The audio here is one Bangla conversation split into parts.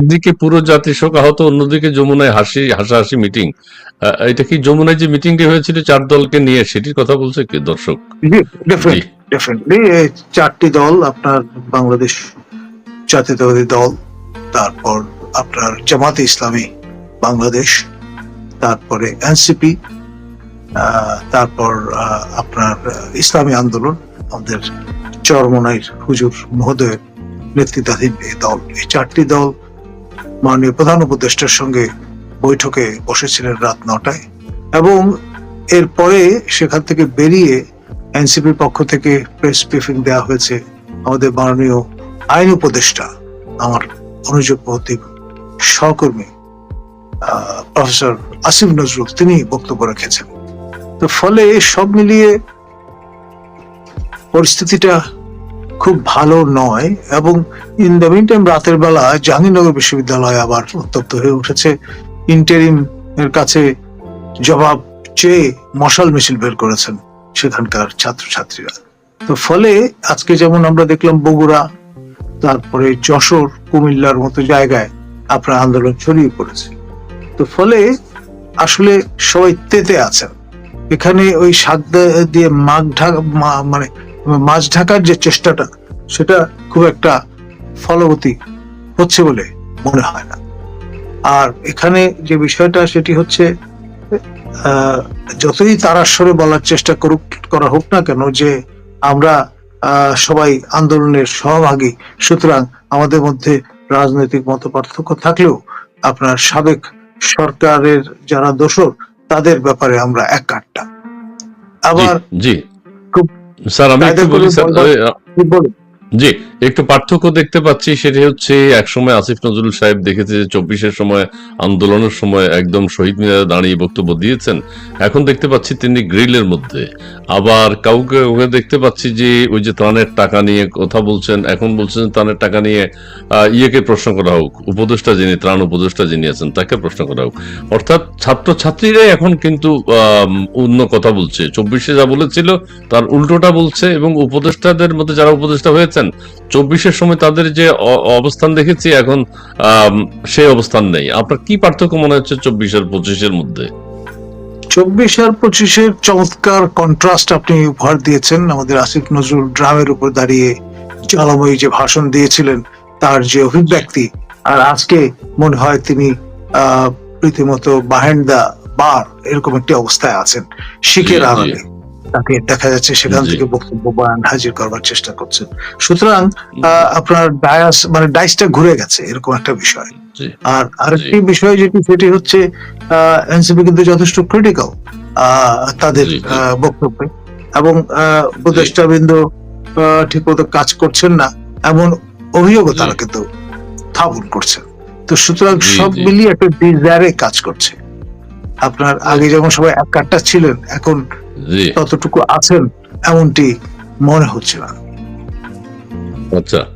একদিকে পুরো জাতি শোক আহত অন্যদিকে যমুনায় হাসি হাসাহাসি মিটিং এটা কি যমুনায় যে মিটিংটি হয়েছিল চার দলকে নিয়ে সেটির কথা বলছে কি? দর্শক। ডেফিনেটলি চারটি দল আপনার বাংলাদেশ জাতীয়তাবাদী দল তারপর আপনার জামাতে ইসলামী বাংলাদেশ তারপরে এনসিপি তারপর আহ, আপনার ইসলামী আন্দোলন আমাদের চরমনাইর হুজুর মহোদয়ের নেতৃত্বাধীন এই দল। এই চারটি দল মাননীয় প্রধান উপদেষ্টার সঙ্গে বৈঠকে বসেছিলেন রাত নটায় এবং এরপরে সেখান থেকে বেরিয়ে এনসিপির পক্ষ থেকে প্রেস ব্রিফিং দেওয়া হয়েছে আমাদের মাননীয় আইন উপদেষ্টা, আমার অনুযোগ অনুযোগপতি সহকর্মী প্রফেসর আসিফ নজরুল, তিনি বক্তব্য রেখেছেন। তো ফলে সব মিলিয়ে পরিস্থিতিটা খুব ভালো নয় এবং ইন দ্য মিন টাইম রাতের বেলা জাহাঙ্গীরনগর বিশ্ববিদ্যালয় আবার উত্তপ্ত হয়ে উঠেছে। ইন্টারিম এর কাছে জবাব চেয়ে মশাল মিছিল বের করেছেন সেখানকার ছাত্রছাত্রীরা। তো ফলে আজকে যেমন আমরা দেখলাম বগুড়া, তারপরে যশোর, কুমিল্লার মতো জায়গায় আপনার আন্দোলন ছড়িয়ে পড়েছে। তো ফলে আসলে সবাই তেতে আছেন। এখানে ওই শাক দিয়ে মাঘ ঢাক মানে মাছ ঢাকার যে চেষ্টাটা, সেটা খুব একটা ফলবতী হচ্ছে বলে মনে হয় না। আর এখানে যে বিষয়টা, সেটি হচ্ছে যতই তারাস্বরে বলার চেষ্টা করুক, করা হোক না কেন, যে আমরা সবাই আন্দোলনের সহভাগী, সুতরাং আমাদের মধ্যে রাজনৈতিক মত পার্থক্য থাকলেও আপনার সাবেক সরকারের যারা দোষর, তাদের ব্যাপারে আমরা এক কাটটা আবার খুব স্যার জি, একটু পার্থক্য দেখতে পাচ্ছি, সেটি হচ্ছে একসময় আসিফ নজরুল সাহেব দেখেছে যে চব্বিশের সময় আন্দোলনের সময় একদম শহীদ মিনারে দাঁড়িয়ে বক্তব্য দিয়েছেন। এখন দেখতে পাচ্ছি তিনি গ্রিলের মধ্যে। আবার কাউকে ওকে দেখতে পাচ্ছি যে ওই যে ত্রাণের টাকা নিয়ে কথা বলছেন, এখন বলছেন ত্রাণের টাকা নিয়ে ইয়েকে প্রশ্ন করা হোক, উপদেষ্টা যিনি, ত্রাণ উপদেষ্টা যিনি আছেন, তাকে প্রশ্ন করা হোক। অর্থাৎ ছাত্র ছাত্রীরাই এখন কিন্তু অন্য কথা বলছে। চব্বিশে যা বলেছিল, তার উল্টোটা বলছে এবং উপদেষ্টাদের মধ্যে যারা উপদেষ্টা হয়েছেন চব্বিশের সময় তাদের যে অবস্থান দেখেছি এখন সেই অবস্থান নেই। আপনার কি পার্থক্য মনে হচ্ছে চব্বিশ আর পঁচিশের মধ্যে? চব্বিশ আর পঁচিশের চমৎকার কন্ট্রাস্ট আপনি উপহার দিয়েছেন। আমাদের আসিফ নজরুল ড্রামের উপর দাঁড়িয়ে জ্বালাময়ী যে ভাষণ দিয়েছিলেন তার যে অভিব্যক্তি আর আজকে মনে হয় তিনি আহ রীতিমতো বাহেন্ড দা বার এরকম একটি অবস্থায় আছেন। শিখের। আড়ালে। তাকে দেখা যাচ্ছে সেখান থেকে বক্তব্য বয়ান হাজির করবার চেষ্টা করছেন সুতরাং আপনার ডায়াস মানে ডাইসটা ঘুরে গেছে এরকম একটা বিষয়। আর আরেকটি বিষয় যেটি সেটি হচ্ছে এনসিপি কিন্তু যথেষ্ট ক্রিটিক্যাল তাদের বক্তব্যে। এবং উপদেষ্টাবৃন্দ ঠিক মতো কাজ করছেন না এমন অভিযোগও তারা কিন্তু স্থাপন করছেন। তো সুতরাং সব মিলিয়ে একটা ডিজায়ারে কাজ করছে। আপনার আগে যেমন সবাই এক কাটটা ছিলেন এখন ততটুকু আছেন এমনটি মনে হচ্ছে না। আচ্ছা।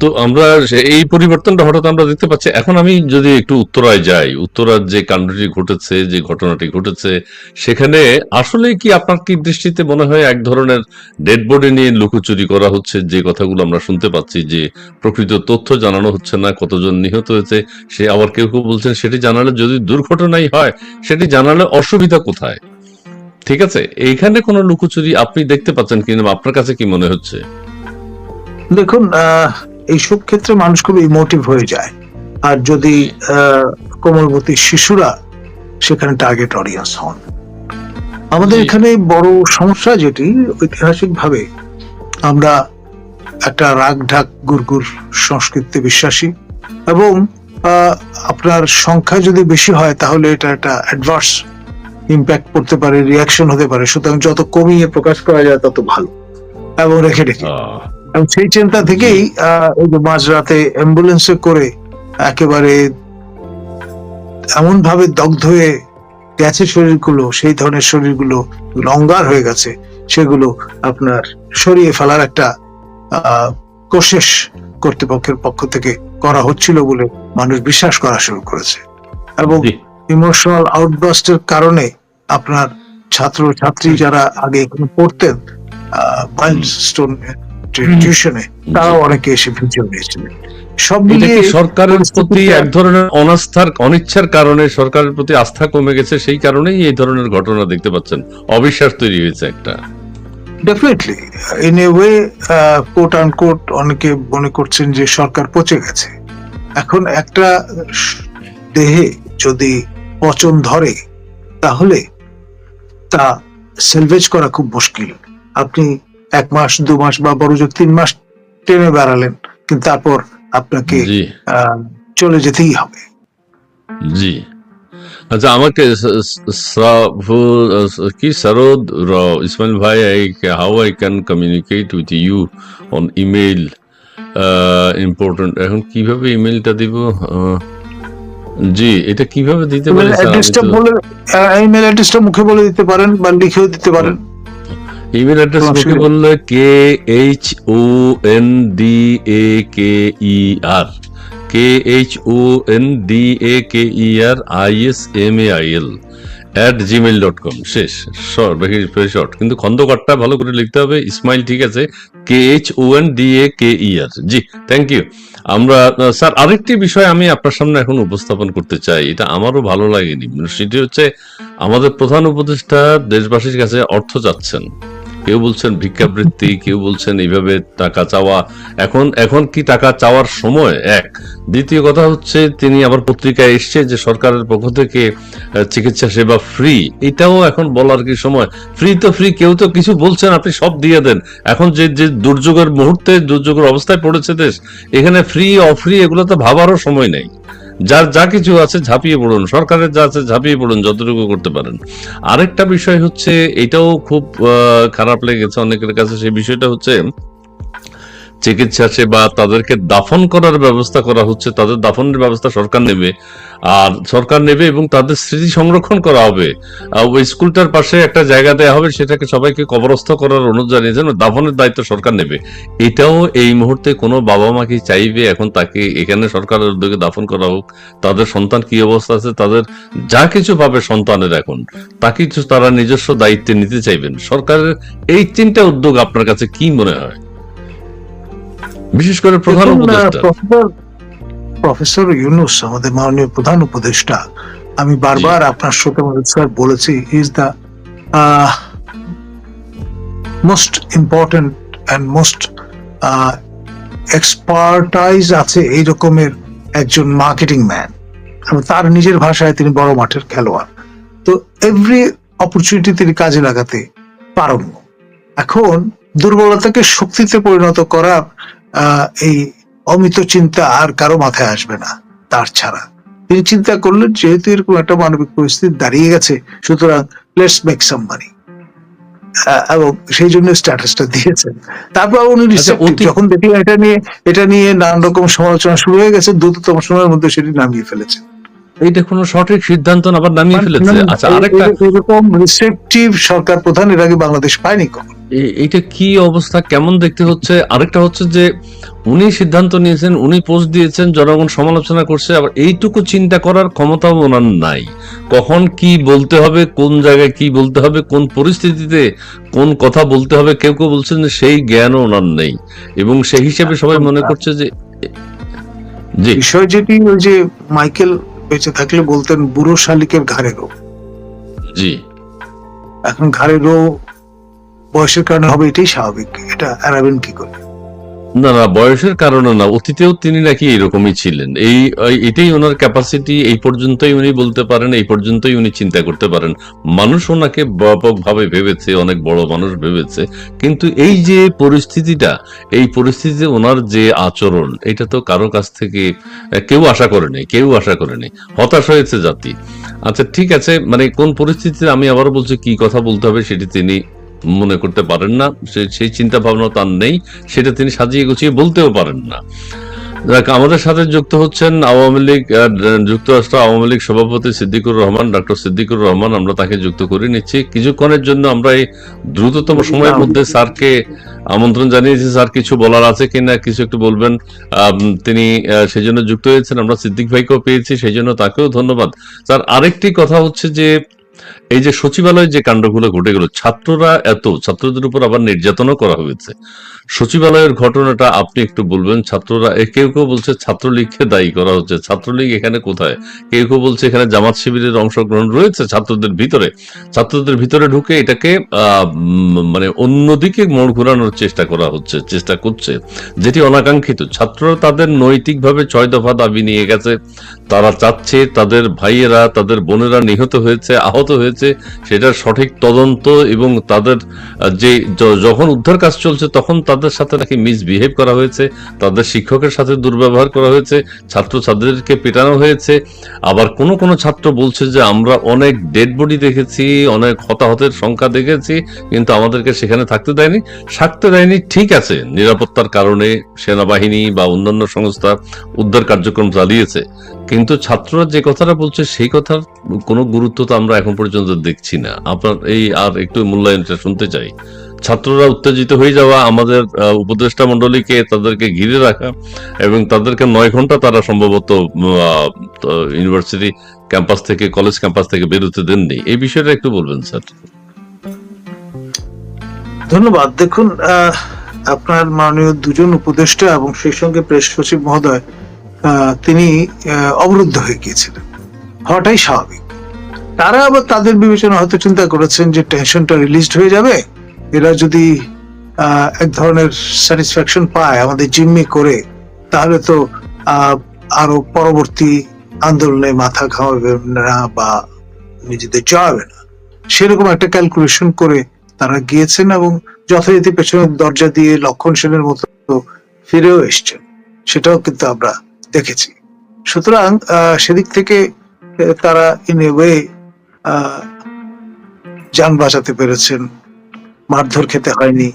তো আমরা এই পরিবর্তনটা হঠাৎ আমরা দেখতে পাচ্ছি। এখন আমি যদি একটু উত্তরায় যাই উত্তরার যে কাণ্ডটি ঘটেছে যে ঘটনাটি ঘটেছে সেখানে আসলে কি আপনার কি দৃষ্টিতে মনে হয় এক ধরনের ডেড বডি নিয়ে লুকোচুরি করা হচ্ছে? যে কথাগুলো আমরা শুনতে পাচ্ছি যে প্রকৃত তথ্য জানানো হচ্ছে না কতজন নিহত হয়েছে সে আবার কেউ কেউ বলছেন সেটি জানালে যদি দুর্ঘটনাই হয় সেটি জানালে অসুবিধা কোথায়? ঠিক আছে? এইখানে কোনো লুকোচুরি আপনি দেখতে পাচ্ছেন কিনা? আপনার কাছে কি মনে হচ্ছে? দেখুন আহ, এইসব ক্ষেত্রে মানুষ খুব ইমোটিভ হয়ে যায়। আর যদি আহ, কোমলবতী শিশুরা সেখানে টার্গেট অডিয়েন্স হন। আমাদের এখানে বড় সমস্যা যেটি ঐতিহাসিক ভাবে আমরা একটা রাগ ঢাক গুরগুর সংস্কৃতিতে বিশ্বাসী এবং আপনার সংখ্যা যদি বেশি হয় তাহলে এটা একটা অ্যাডভার্স ইম্প্যাক্ট পড়তে পারে রিয়াকশন হতে পারে। সুতরাং যত কমিয়ে প্রকাশ করা যায় তত ভালো। এবং রেখে রেখে এবং সেই চিন্তা থেকেই আহ, যে মাঝরাতে অ্যাম্বুলেন্সে করে একেবারে এমন ভাবে দগ্ধ হয়ে গেছে শরীরগুলো সেই ধরনের শরীরগুলো লঙ্গার হয়ে গেছে সেগুলো আপনার সরিয়ে ফেলার একটা আহ, কোশেষ কর্তৃপক্ষের পক্ষ থেকে করা হচ্ছিল বলে মানুষ বিশ্বাস করা শুরু করেছে এবং। ইমোশনাল আউটবাস্টের কারণে আপনার ছাত্র ছাত্রী যারা আগে পড়তেন মাইলস্টোন টিউশনে তারাও অনেকে এসে ভিডিও নিয়েছিলেন সব মিলিয়ে সরকারের প্রতি এক ধরনের অনাস্থার অনিচ্ছার কারণে সরকারের প্রতি আস্থা কমে গেছে? সেই কারণেই এই ধরনের ঘটনা দেখতে পাচ্ছেন। অবিশ্বাস তৈরি হয়েছে একটা। Definitely in a way quote unquote অনেকে মনে করছেন যে সরকার পচে গেছে। এখন একটা দেহে যদি পচন ধরে তাহলে তা সেলভেজ করা খুব মুশকিল। আপনি এক মাস দু মাস বা বড় তিন মাস টেনে বেড়ালেন কিন্তু তারপর আপনাকে চলে যেতেই হবে। জি। আচ্ছা আমাকে কি সরোদ ইসমাইল ভাই I how I can communicate with you on email important এখন কীভাবে ইমেইলটা দিব? জি এটা কীভাবে দিতে পারি ইমেল স্যার? আমি অ্যাড্রেসটা তো- বলে ইমেল অ্যাড্রেসটা মুখে বলে দিতে পারেন বা লিখেও দিতে পারেন। ইমেল অ্যাড্রেস মুখে বললে K H O N D A K E R K H O N D A K E R I S M A I L at Gmail dot com শেষ শর্ট ভেরি শর্ট কিন্তু খন্দকারটা ভালো করে লিখতে হবে ইসমাইল ঠিক আছে K H O N D A K E R G thank you আমরা স্যার আরেকটি বিষয় আমি আপনার সামনে এখন উপস্থাপন করতে চাই এটা আমারও ভালো লাগেনি। সেটি হচ্ছে আমাদের প্রধান উপদেষ্টা দেশবাসীর কাছে অর্থ চাচ্ছেন। কেউ বলছেন ভিক্ষাবৃত্তি, কেউ বলছেন এইভাবে টাকা চাওয়া। এখন এখন কি টাকা চাওয়ার সময়? এক। দ্বিতীয় কথা হচ্ছে, তিনি আবার পত্রিকায় এসছে যে সরকারের পক্ষ থেকে চিকিৎসা সেবা ফ্রি এটাও এখন বলার কি সময়? ফ্রি তো ফ্রি কেউ তো কিছু বলছেন, আপনি সব দিয়ে দেন। এখন যে যে দুর্যোগের মুহূর্তে, দুর্যোগের অবস্থায় পড়েছে দেশ, এখানে ফ্রি অফ্রি এগুলো তো ভাবারও সময় নেই। যার যা কিছু আছে ঝাঁপিয়ে পড়ুন, সরকারের যা আছে ঝাঁপিয়ে পড়ুন, যতটুকু করতে পারেন। আরেকটা বিষয় হচ্ছে, এটাও খুব খারাপ লেগেছে অনেকের কাছে, সেই বিষয়টা হচ্ছে চিকিৎসা সেবা তাদেরকে দাফন করার ব্যবস্থা করা হচ্ছে, তাদের দাফনের ব্যবস্থা সরকার নেবে। আর সরকার নেবে এবং তাদের স্মৃতি সংরক্ষণ করা হবে। ওই স্কুলটার পাশে একটা জায়গা দেওয়া হবে, সেটাকে সবাইকে কবরস্থ করার অনুরোধ জানিয়েছেন দাফনের দায়িত্ব সরকার নেবে। এটাও এই মুহূর্তে কোনো বাবা মা কি চাইবে? এখন তাকে এখানে সরকারের উদ্যোগে দাফন করা হোক। তাদের সন্তান কি অবস্থা আছে? তাদের যা কিছু পাবে সন্তানের এখন, তা কিছু তারা নিজস্ব দায়িত্বে নিতে চাইবেন। সরকারের এই তিনটা উদ্যোগ আপনার কাছে কি মনে হয়? বিশেষ করে প্রধান উপদেষ্টা। প্রফেসর ইউনুস আমাদের মাননীয় প্রধান উপদেষ্টা আমি বারবার আপনার শ্রোতা স্যার বলেছি is the most important and most expertise আছে এই রকমের একজন মার্কেটিং ম্যান এবং তার নিজের ভাষায় তিনি বড় মাঠের খেলোয়াড়। তো এভরি অপরচুনিটি তিনি কাজে লাগাতে পারন্য এখন দুর্বলতাকে শক্তিতে পরিণত করা এই অমিত চিন্তা আর কারও মাথায় আসবে না তার ছাড়া। তিনি চিন্তা করলেন যেহেতু এরকম একটা মানবিক পরিস্থিতি দাঁড়িয়ে গেছে সুতরাং লেটস মেক সাম মানি এবং সেই জন্য স্ট্যাটাসটা দিয়েছেন। তারপর উনি যখন দেখলেন এটা নিয়ে এটা নিয়ে নানান রকম সমালোচনা শুরু হয়ে গেছে দ্রুততম সময়ের মধ্যে সেটি নামিয়ে ফেলেছে কোনো সঠিক সিদ্ধান্ত আবার নামিয়ে ফেলেছে। মানে আচ্ছা আরেকটা এরকম রিসেপটিভ সরকার প্রধান এর আগে বাংলাদেশ পায়নি এইটা কি অবস্থা? কেমন দেখতে হচ্ছে? আরেকটা হচ্ছে যে উনি সিদ্ধান্ত নিয়েছেন উনি পোস্ট দিয়েছেন জনগণ সমালোচনা করছে আবার এইটুকু চিন্তা করার ক্ষমতাও ওনার নাই। কখন কি বলতে হবে কোন জায়গায় কি বলতে হবে কোন পরিস্থিতিতে কোন কথা বলতে হবে কেউ কেউ বলছেন সেই জ্ঞানও ওনার নেই। এবং সেই হিসেবে সবাই মনে করছে যে বিষয় যেটি ওই যে মাইকেল বেঁচে থাকলে বলতেন বুড়ো শালিকের ঘাড়ে রোগ জি। এখন ঘাড়ে রোগ বয়সের কারণে হবে এটাই স্বাভাবিক। এটা এড়াবেন কি করে? না না, বয়সের কারণে না, অতীতেও তিনি নাকি এরকমই ছিলেন। এই এটাই ওনার ক্যাপাসিটি এই পর্যন্তই উনি বলতে পারেন, এই পর্যন্তই উনি চিন্তা করতে পারেন। মানুষ ওনাকে ব্যাপকভাবে ভেবেছে, অনেক বড় মানুষ ভেবেছে, কিন্তু এই যে পরিস্থিতিটা, এই পরিস্থিতিতে ওনার যে আচরণ, এটা তো কারও কাছ থেকে কেউ আশা করেনি কেউ আশা করেনি হতাশ হয়েছে জাতি। আচ্ছা ঠিক আছে মানে কোন পরিস্থিতিতে আমি আবারও বলছি, কি কথা বলতে হবে সেটি তিনি মনে করতে পারেন না সেই চিন্তা ভাবনা তার নেই, সেটা তিনি সাজিয়ে গুছিয়ে বলতেও পারেন না। আমাদের সাথে যুক্ত হচ্ছেন আওয়ামী লীগ যুক্তরাষ্ট্র আওয়ামী লীগ সভাপতি সিদ্দিকুর রহমান ডক্টর সিদ্দিকুর রহমান, আমরা তাকে যুক্ত করে নিচ্ছি। কিছুক্ষণের জন্য আমরা এই দ্রুততম সময়ের মধ্যে স্যারকে আমন্ত্রণ জানিয়েছি। স্যার, কিছু বলার আছে কিনা? কিছু একটু বলবেন। তিনি সেই জন্য যুক্ত হয়েছেন। আমরা সিদ্দিক ভাইকেও পেয়েছি সেই জন্য তাকেও ধন্যবাদ। স্যার, আরেকটি কথা হচ্ছে যে এই যে সচিবালয়ে যে কাণ্ডগুলো ঘটে গেল, ছাত্ররা এত, ছাত্রদের উপর আবার নির্যাতনও করা হয়েছে। সচিবালয়ের ঘটনাটা আপনি একটু বলবেন, ছাত্ররা কেউ কেউ বলছে ছাত্রলীগকে দায়ী করা হচ্ছে, ছাত্রলীগ এখানে কোথায়? কেউ কেউ বলছে এখানে জামাত শিবিরের অংশগ্রহণ রয়েছে ছাত্রদের ভিতরে। ছাত্রদের ভিতরে ঢুকে এটাকে মানে অন্যদিকে মোড় ঘোরানোর চেষ্টা করা হচ্ছে, চেষ্টা করছে, যেটি অনাকাঙ্ক্ষিত। ছাত্ররা তাদের নৈতিকভাবে ছয় দফা দাবি নিয়ে গেছে। তারা চাচ্ছে তাদের ভাইয়েরা, তাদের বোনেরা নিহত হয়েছে, আহত হয়েছে, সেটার সঠিক তদন্ত এবং তাদের যে যখন উদ্ধার কাজ চলছে তখন তাদের সাথে নাকি মিসবিহেভ করা হয়েছে, তাদের শিক্ষকের সাথে দুর্ব্যবহার করা হয়েছে ছাত্র ছাত্রীদেরকে পেটানো হয়েছে। আবার কোনো কোনো ছাত্র বলছে যে, আমরা অনেক ডেড বডি দেখেছি, অনেক হতাহতের সংখ্যা দেখেছি, কিন্তু আমাদেরকে সেখানে থাকতে দেয়নি। থাকতে দেয়নি, ঠিক আছে, নিরাপত্তার কারণে সেনাবাহিনী বা অন্যান্য সংস্থা উদ্ধার কার্যক্রম চালিয়েছে। কিন্তু ছাত্ররা যে কথাটা বলছে, সেই কথার কোনো গুরুত্ব তো আমরা এখন পর্যন্ত দেখছি না। আপনার এই আর একটু মূল্যায়নটা শুনতে চাই। ছাত্ররা উত্তেজিত হয়ে যাওয়া আমাদের উপদেষ্টা মন্ডলীকে তাদেরকে ঘিরে রাখা এবং তাদেরকে নয় ঘণ্টা তারা সম্ভবত ইউনিভার্সিটি ক্যাম্পাস থেকে কলেজ ক্যাম্পাস থেকে বেরোতে দেননি। এই বিষয়টা একটু বলবেন, স্যার। ধন্যবাদ। দেখুন আপনার মাননীয় দুজন উপদেষ্টা এবং সেই সঙ্গে প্রেস সচিব মহোদয় তিনি অবরুদ্ধ হয়ে গিয়েছিলেন। হওয়াটাই স্বাভাবিক। তারা আবার তাদের বিবেচনা হয়তো চিন্তা করেছেন যে টেনশনটা রিলিজড হয়ে যাবে। এরা যদি এক ধরনের স্যাটিসফ্যাকশন পায় আমাদের জিম্মি করে, তাহলে তো আরও পরবর্তী আন্দোলনে মাথা ঘামাবে না বা নিজেদের জড়াবে না। সেরকম একটা ক্যালকুলেশন করে তারা গিয়েছেন এবং যথারীতি পেছনের দরজা দিয়ে লক্ষণ সেনের মতো ফিরেও এসছেন। সেটাও কিন্তু আমরা দেখেছি। সুতরাং সেদিক থেকে তারা ইন এ ওয়ে যান বাঁচাতে পেরেছেন। মারধর খেতে হয়নি।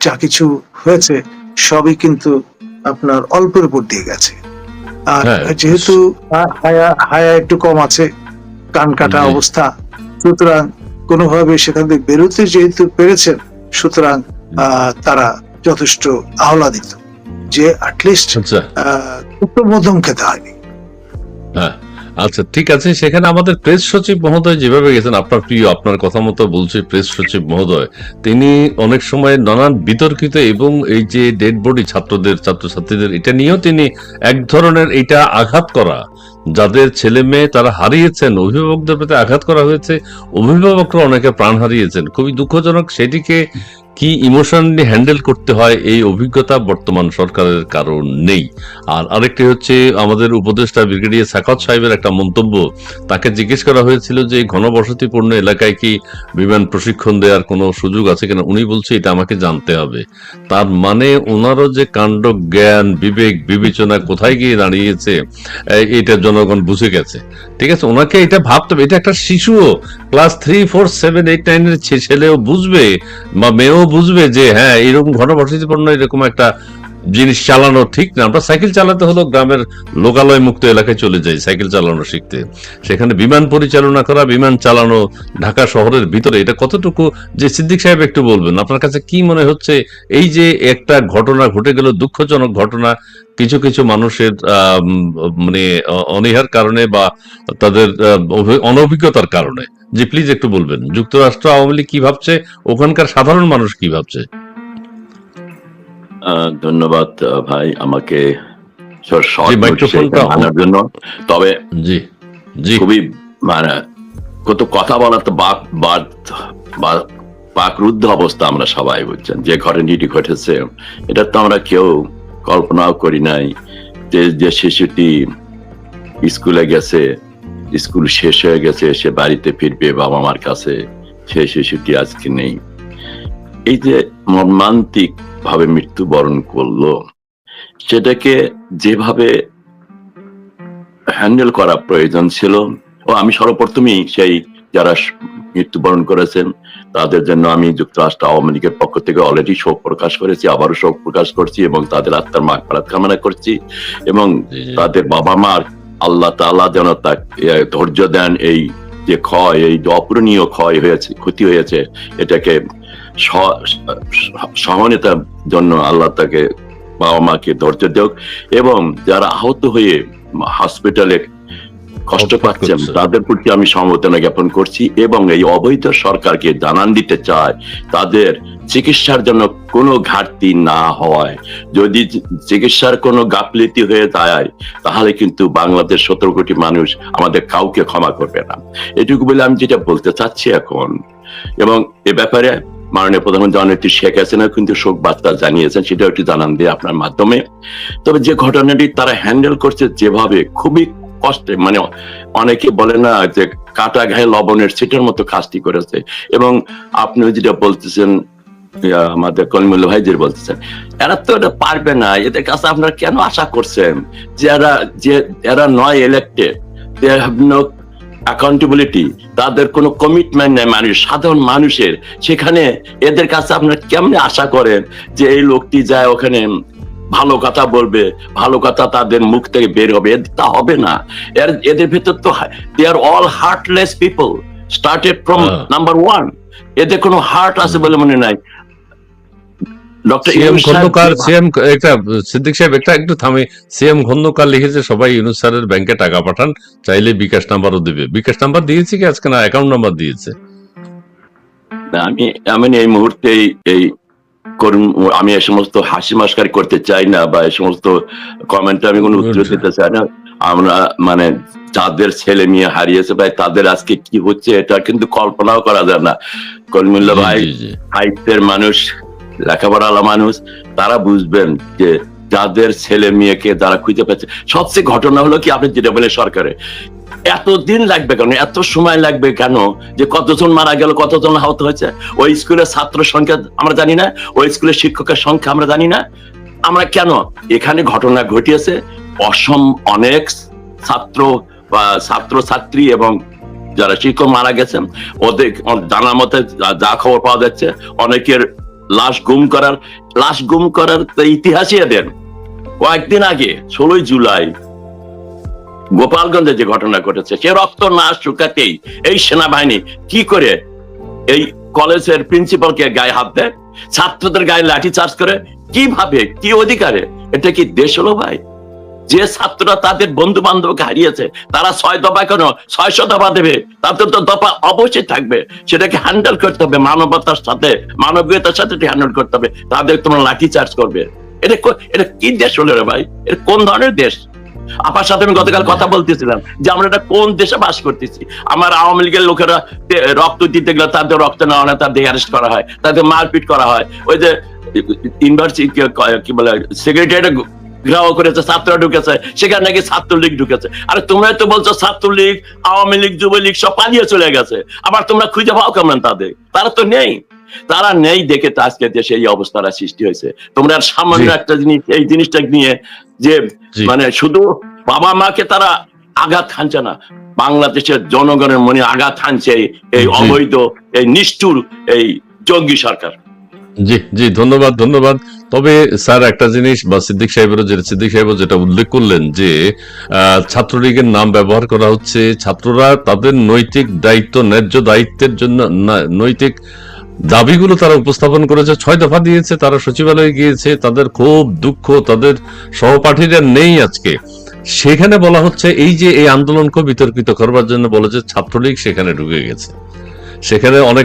যা কিছু হয়েছে সবই কিন্তু আপনার অল্পের উপর দিয়ে গেছে। আর হ্যাঁ। যেহেতু হায়া হায়া একটু কম আছে কান কাটা অবস্থা সুতরাং কোনোভাবে সেখান থেকে বেরোতে যেহেতু পেরেছেন সুতরাং আহ, তারা যথেষ্ট আহ্লাদিত। যে অ্যাটলিস্ট আচ্ছা। উত্তর মধ্যম খেতে হয়নি। হ্যাঁ। আচ্ছা ঠিক আছে, সেখানে আমাদের প্রেস সচিব মহোদয় যেভাবে গেছেন, আপনার প্রিয়, আপনার কথা মতো বলছে প্রেস সচিব মহোদয়, তিনি অনেক সময় নানান বিতর্কিত এবং এই যে ডেড বডি ছাত্রদের, ছাত্রছাত্রীদের, এটা নিয়েও তিনি এক ধরনের এটা আঘাত করা, যাদের ছেলে মেয়ে তারা হারিয়েছেন, অভিভাবকদের প্রতি আঘাত করা হয়েছে, অভিভাবকরা অনেকে প্রাণ হারিয়েছেন, খুবই দুঃখজনক, সেটিকে কি ইমোশনালি হ্যান্ডেল করতে হয় এই অভিজ্ঞতা বর্তমান সরকারের কারণ নেই। আর আরেকটি হচ্ছে আমাদের উপদেষ্টা ব্রিগেডিয়ার সাকত সাহেবের একটা মন্তব্য। তাকে জিজ্ঞেস করা হয়েছিল যে ঘনবসতিপূর্ণ এলাকায় কি বিমান প্রশিক্ষণ দেওয়ার কোনো সুযোগ আছে কিনা? উনি বলছে, এটা আমাকে জানতে হবে। তার মানে ওনারও যে কাণ্ড জ্ঞান, বিবেক, বিবেচনা কোথায় গিয়ে দাঁড়িয়েছে এটা জনগণ বুঝে গেছে। ঠিক আছে, ওনাকে এটা ভাবতে হবে। এটা একটা শিশুও, class three, four, seven, eight, নাইনের ছেলেও বুঝবে বা মেয়েও বুঝবে যে হ্যাঁ এরকম ঘনবসতিপূর্ণ এরকম একটা জিনিস চালানো ঠিক না। আমরা সাইকেল চালাতে হলো গ্রামের লোকালয় মুক্ত এলাকায় চলে যাই সাইকেল চালানো শিখতে। সেখানে বিমান পরিচালনা করা, বিমান চালানো ঢাকা শহরের ভিতরে। এটা কতটুকু? যে সিদ্দিক সাহেব একটু বলবেন, আপনার কাছে কি মনে হচ্ছে? এই যে একটা ঘটনা ঘটে গেল, দুঃখজনক ঘটনা, কিছু কিছু মানুষের মানে অনীহার কারণে বা তাদের অনভিজ্ঞতার কারণে। যে প্লিজ একটু বলবেন। যুক্তরাষ্ট্র আওয়ামী লীগ কি ভাবছে? ওখানকার সাধারণ মানুষ কি ভাবছে? ধন্যবাদ ভাই আমাকে আনার জন্য। তবে জি জি। খুবই মানে কত কথা বলার তো বাক বাদ বাকরুদ্ধ অবস্থা আমরা সবাই বুঝছেন? যে ঘটনাটি ঘটেছে এটা তো আমরা কেউ কল্পনাও করি নাই যে যে শিশুটি স্কুলে গেছে স্কুল শেষ হয়ে গেছে সে বাড়িতে ফিরবে বাবা মার কাছে সেই শিশুটি আজকে নেই। এই যে মর্মান্তিক ভাবে মৃত্যুবরণ করল সেটাকে যেভাবে হ্যান্ডেল করা প্রয়োজন ছিল ও আমি সর্বপ্রথমই সেই যারা মৃত্যুবরণ করেছেন তাদের জন্য আমি যুক্তরাষ্ট্র আওয়ামী লীগের পক্ষ থেকে অলরেডি শোক প্রকাশ করেছি আবারও শোক প্রকাশ করছি এবং তাদের আত্মার মাগফিরাত কামনা করছি এবং। তাদের বাবা মার আল্লাহ তাআলা যেন তা ধৈর্য দেন এই যে ক্ষয় এই যে অপূরণীয় ক্ষয় হয়েছে ক্ষতি হয়েছে এটাকে সহনীয়তার জন্য আল্লাহ তাকে বাবা মাকে ধৈর্য দেওক এবং যারা আহত হয়ে হসপিটালে কষ্ট পাচ্ছেন। তাদের প্রতি আমি সমবেদনা জ্ঞাপন করছি এবং এই অবৈধ সরকারকে জানান দিতে চাই তাদের চিকিৎসার জন্য কোনো ঘাটতি না হওয়ায়। যদি চিকিৎসার কোনো গাফলিতি হয়ে যায় তাহলে কিন্তু বাংলাদেশ সতেরো কোটি মানুষ আমাদের কাউকে ক্ষমা করবে না। এটুকু বলে আমি যেটা বলতে চাচ্ছি এখন। এবং এ ব্যাপারে মাননীয় প্রধানমন্ত্রী জননেত্রী শেখ হাসিনা কিন্তু শোক বার্তা জানিয়েছেন সেটা একটু জানান দিয়ে আপনার মাধ্যমে। তবে যে ঘটনাটি তারা হ্যান্ডেল করছে যেভাবে খুবই কষ্টে মানে অনেকে বলে না যে কাটা ঘায়ে লবণের ছিটের মতো কাজটি করেছে। এবং আপনি যেটা বলতেছেন আমাদের কলিমুল্লা ভাই যে বলতেছেন, এরা তো এটা পারবে না, এদের কাছে আপনারা কেন আশা করছেন? যে এরা যে এরা নয় elected they have no accountability তাদের কোনো কমিটমেন্ট নেই মানুষ সাধারণ মানুষের। সেখানে এদের কাছে আপনারা কেমনে আশা করেন যে এই লোকটি যায় ওখানে ভালো কথা বলবে ভালো কথা তাদের মুখ থেকে বের হবে? তা হবে না। এর এদের ভেতর তো they are all heartless people started from. Number one এদের কোনো হার্ট আছে বলে মনে নাই। ডক্টর সিএম খন্দকার সিএম একটা সিদ্দিক সাহেব একটা একটু থামে। সিএম খন্দকার লিখেছে সবাই ইউনুস স্যারের ব্যাংকে টাকা পাঠান চাইলে বিকাশ নাম্বারও দেবে। বিকাশ নাম্বার দিয়েছে কি আজকে না? অ্যাকাউন্ট নাম্বার দিয়েছে। আমি আমি এই মুহূর্তে এই- এই আমি এই সমস্ত হাসি মাস্কারি করতে চাই না বা এই সমস্ত কমেন্টে আমি কোনো উত্তর দিতে চাই না। আমরা মানে যাদের ছেলে মেয়ে হারিয়েছে ভাই তাদের আজকে কি হচ্ছে এটা কিন্তু কল্পনাও করা যায় না। কলমুল্লা ভাই। সাহিত্যের মানুষ লেখাপড়ালা মানুষ, তারা বুঝবেন যে যাদের ছেলে মেয়েকে তারা খুঁজে পাচ্ছে সবচেয়ে ঘটনা হলো কি আপনি যেটা বলে সরকারে, এতদিন লাগবে কেন, এত সময় লাগবে কেন যে কতজন মারা গেল, কতজন আহত হয়েছে? ওই স্কুলের ছাত্র সংখ্যা আমরা জানি না, ওই স্কুলের শিক্ষকের সংখ্যা আমরা জানি না। আমরা কেন? এখানে ঘটনা ঘটিয়েছে, অসম অনেক ছাত্র বা ছাত্র ছাত্রী এবং যারা শিক্ষক মারা গেছেন, ওদের জানা মতে যা খবর পাওয়া যাচ্ছে, অনেকের লাশ গুম করার, লাশ গুম করার ইতিহাসই কয়েকদিন আগে, ষোলোই জুলাই, গোপালগঞ্জে যে ঘটনা ঘটেছে, সে রক্ত না শুকাতেই এই সেনাবাহিনী কি করে এই কলেজের প্রিন্সিপালকে গায়ে হাত দেয়? ছাত্রদের গায়ে লাঠি চার্জ করে কীভাবে, কি অধিকারে? এটা কি দেশ হলো ভাই? যে ছাত্ররা তাদের বন্ধু বান্ধবকে হারিয়েছে, তারা ছয় দফা কেন? ছয়শো দফা দেবে। তাদের তো দফা অবশ্যই থাকবে। সেটাকে হ্যান্ডেল করতে হবে। মানবতার সাথে, মানবীয়তার সাথে হ্যান্ডেল করতে হবে। তাদের তোমরা লাঠি চার্জ করবে। এটা এটা কি দেশ হলো রে ভাই? এটা কোন ধরনের দেশ? আপার সাথে আমি গতকাল কথা বলতেছিলাম যে আমরা এটা কোন দেশে বাস করতেছি? আমার আওয়ামী লীগের লোকেরা রক্ত দিতে গেলে তাদের রক্ত না তাদের অ্যারেস্ট করা হয়। তাদের মারপিট করা হয়। ওই যে, ইউনিভার্সিটি কি বলে সেক্রেটারি ঘেরাও করেছে ছাত্ররা ঢুকেছে সেখানে নাকি ছাত্রলীগ ঢুকেছে। আরে তোমরা তো বলছো ছাত্রলীগ আওয়ামী লীগ যুবলীগ সব পালিয়ে চলে গেছে। আবার তোমরা খুঁজে পাও কেমন তাদের? তারা তো নেই। তারা নেই দেখে তো আজকে দেশে এই অবস্থাটা সৃষ্টি হয়েছে। তোমরা আর সামান্য একটা জিনিস এই জিনিসটা নিয়ে যে মানে শুধু বাবা মাকে তারা আঘাত হানছে না বাংলাদেশের জনগণের মনে আঘাত হানছে এই- এই অবৈধ এই নিষ্ঠুর এই জঙ্গি সরকার। জি জি ধন্যবাদ ধন্যবাদ। তবে স্যার, একটা জিনিস, বা সিদ্দিক সাহেবেরও যে সিদ্দিক সাহেবও যেটা উল্লেখ করলেন যে ছাত্রলীগের নাম ব্যবহার করা হচ্ছে। ছাত্ররা তাদের নৈতিক দায়িত্ব, ন্যায্য দায়িত্বের জন্য নৈতিক দাবিগুলো তারা উপস্থাপন করেছে। ছয় দফা দিয়েছে, তারা সচিবালয়ে গিয়েছে। তাদের খুব দুঃখ, তাদের সহপাঠীরা নেই আজকে। সেখানে বলা হচ্ছে, এই যে এই আন্দোলনকে বিতর্কিত করবার জন্য বলেছে, ছাত্রলীগ সেখানে ঢুকে গেছে। সেখানে অনেক